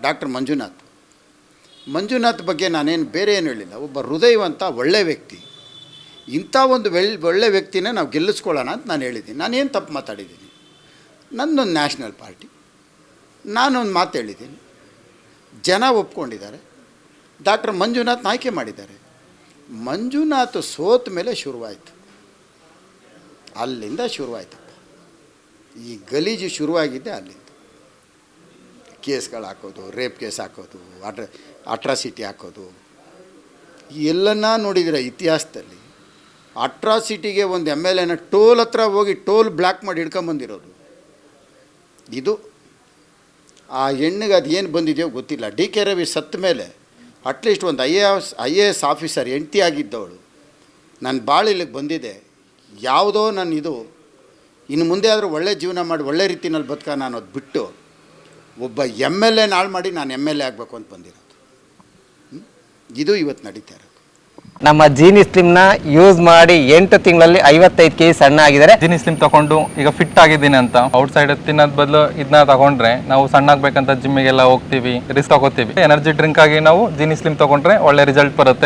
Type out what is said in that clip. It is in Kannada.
ಡಾಕ್ಟರ್ ಮಂಜುನಾಥ್. ಮಂಜುನಾಥ್ ಬಗ್ಗೆ ನಾನೇನು ಬೇರೆ ಏನು ಹೇಳಿಲ್ಲ. ಒಬ್ಬ ಹೃದಯವಂತ, ಒಳ್ಳೆ ವ್ಯಕ್ತಿ. ಇಂಥ ಒಂದು ವೆಳ್ ಒಳ್ಳೆ ವ್ಯಕ್ತಿನೇ ನಾವು ಗೆಲ್ಲಿಸ್ಕೊಳ್ಳೋಣ ಅಂತ ನಾನು ಹೇಳಿದ್ದೀನಿ. ನಾನೇನು ತಪ್ಪು ಮಾತಾಡಿದ್ದೀನಿ? ನನ್ನೊಂದು ನ್ಯಾಷನಲ್ ಪಾರ್ಟಿ. ನಾನೊಂದು ಮಾತು ಹೇಳಿದ್ದೀನಿ. ಜನ ಒಪ್ಕೊಂಡಿದ್ದಾರೆ. ಡಾಕ್ಟರ್ ಮಂಜುನಾಥ್ ಆಯ್ಕೆ ಮಾಡಿದ್ದಾರೆ. ಮಂಜುನಾಥ್ ಸೋತ ಮೇಲೆ ಶುರುವಾಯಿತು. ಅಲ್ಲಿಂದ ಶುರುವಾಯ್ತಪ್ಪ. ಈ ಗಲೀಜು ಶುರುವಾಗಿದ್ದೆ ಅಲ್ಲಿಂದ. ಕೇಸ್ಗಳು ಹಾಕೋದು, ರೇಪ್ ಕೇಸ್ ಹಾಕೋದು, ಅಟ್ರ, ಅಟ್ರಾಸಿಟಿ ಹಾಕೋದು. ಎಲ್ಲನ್ನ ನೋಡಿದಿರ ಇತಿಹಾಸದಲ್ಲಿ ಅಟ್ರಾಸಿಟಿಗೆ ಒಂದು ಎಂ ಎಲ್ ಎನ ಟೋಲ್ ಹತ್ರ ಹೋಗಿ ಟೋಲ್ ಬ್ಲ್ಯಾಕ್ ಮಾಡಿ ಹಿಡ್ಕೊಂಬಂದಿರೋದು ಇದು ಆ ಹೆಣ್ಣಿಗೆ ಅದು ಏನು ಬಂದಿದೆಯೋ ಗೊತ್ತಿಲ್ಲ. ಡಿ ಕೆ ರವಿ ಸತ್ತ ಮೇಲೆ ಅಟ್ಲೀಸ್ಟ್ ಒಂದು I A S, I A S officer ಹೆಂಡ್ತಿ ಆಗಿದ್ದವಳು. ನನ್ನ ಬಾಳಿಲಿಗೆ ಬಂದಿದೆ. ಯಾವುದೋ ನಾನು ಇದು. ಇನ್ನು ಮುಂದೆ ಆದರೂ ಒಳ್ಳೆ ಜೀವನ ಮಾಡಿ ಒಳ್ಳೆ ರೀತಿನಲ್ಲಿ ಬದುಕ ನಾನು ಅದು ಬಿಟ್ಟು ಒಬ್ಬ ಎಂ ಎಲ್ ಎ ನಾಳು ಮಾಡಿ ನಾನು ಎಂ ಎಲ್ ಎ ಆಗಬೇಕು ಅಂತ ಬಂದಿರೋದು? ಇದು ಇವತ್ತು ನಡೀತಾ ಇರೋದು. ನಮ್ಮ ಜೀನಿ ಸ್ಲಿಮ್ನ ಯೂಸ್ ಮಾಡಿ ಎಂಟು ತಿಂಗಳಲ್ಲಿ ಐವತ್ತೈದು ಕೆ ಜಿ ಸಣ್ಣ ಆಗಿದ್ದಾರೆ. ಜಿನಿ ಸ್ಲಿಮ್ ತಗೊಂಡು ಈಗ ಫಿಟ್ ಆಗಿದ್ದೀನಿ ಅಂತ. ಔಟ್ ಸೈಡ್ ತಿನ್ನೋದ್ ಬದಲು ಇದನ್ನ ತಗೊಂಡ್ರೆ ನಾವು ಸಣ್ಣ ಆಗ್ಬೇಕಂತ ಜಿಮ್ಮಿಗೆಲ್ಲ ಹೋಗ್ತೀವಿ ರಿಸ್ಕ್ ತಗೋತೀವಿ. ಎನರ್ಜಿ ಡ್ರಿಂಕ್ ಆಗಿ ನಾವು ಜೀನಿ ಸ್ಲಿಮ್ ತಗೊಂಡ್ರೆ ಒಳ್ಳೆ ರಿಸಲ್ಟ್ ಬರುತ್ತೆ.